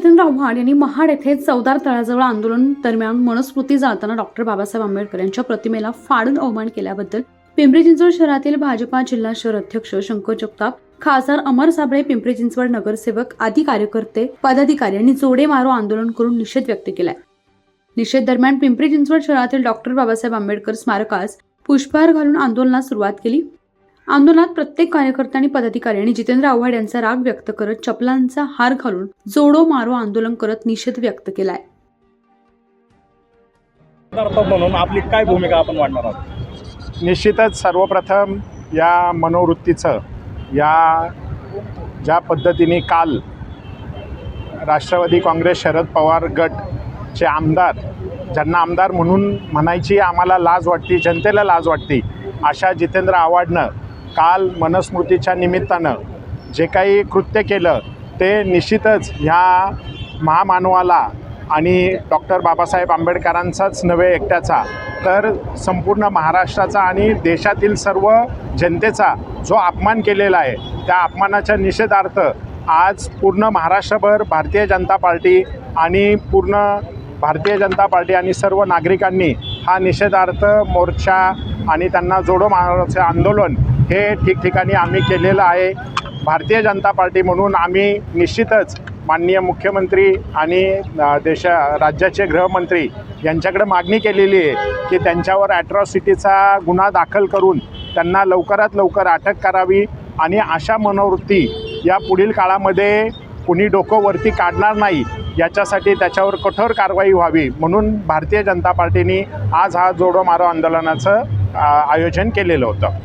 जितेंद्र आव्हाड यांनी महाड येथे चौदार तळाजवळ आंदोलन दरम्यान मनस्मृती जाताना डॉक्टर बाबासाहेब आंबेडकर यांच्या प्रतिमेला फाडून अवमान केल्याबद्दल पिंपरी चिंचवड शहरातील भाजपा जिल्हा शहर अध्यक्ष शंकर जगताप खासदार अमर साबळे पिंपरी चिंचवड नगरसेवक आदी कार्यकर्ते पदाधिकारी यांनी जोडे मारो आंदोलन करून निषेध व्यक्त केलाय. निषेध दरम्यान पिंपरी चिंचवड शहरातील डॉक्टर बाबासाहेब आंबेडकर स्मारकास पुष्पहार घालून आंदोलनास सुरुवात केली. आंदोलनात प्रत्येक कार्यकर्ता आणि पदाधिकारी यांनी जितेंद्र आव्हाड यांचा राग व्यक्त करत चपलांचा हार घालून जोडो मारो आंदोलन करत निषेध व्यक्त केलाय. म्हणून आपली काय भूमिका आपण मांडणार आहोत? निश्चितच सर्वप्रथम या मनोवृत्तीचं या ज्या पद्धतीने काल राष्ट्रवादी काँग्रेस शरद पवार गटचे आमदार ज्यांना आमदार म्हणून म्हणायची आम्हाला लाज वाटते जनतेला लाज वाटते अशा जितेंद्र आव्हाडनं काल मनस्मृतीच्या निमित्तानं जे काही कृत्य केलं ते निश्चितच ह्या महामानवाला आणि डॉक्टर बाबासाहेब आंबेडकरांचाच नव्हे एकट्याचा तर संपूर्ण महाराष्ट्राचा आणि देशातील सर्व जनतेचा जो अपमान केलेला आहे त्या अपमानाच्या निषेधार्थ आज पूर्ण महाराष्ट्रभर भारतीय जनता पार्टी आणि पूर्ण भारतीय जनता पार्टी आणि सर्व नागरिकांनी हा निषेधार्थ मोर्चा आणि त्यांना जोडो मारण्याचे आंदोलन हे ठिकठिकाणी आम्ही केलेलं आहे. भारतीय जनता पार्टी म्हणून आम्ही निश्चितच माननीय मुख्यमंत्री आणि देशा राज्याचे गृहमंत्री यांच्याकडे मागणी केलेली आहे की त्यांच्यावर ॲट्रॉसिटीचा गुन्हा दाखल करून त्यांना लवकरात लवकर अटक करावी आणि अशा मनोवृत्ती या पुढील काळामध्ये कुणी डोकं वरती काढणार नाही याच्यासाठी त्याच्यावर कठोर कारवाई व्हावी म्हणून भारतीय जनता पार्टीने आज हा जोडो मारो आंदोलनाचं आयोजन केलेलं होतं.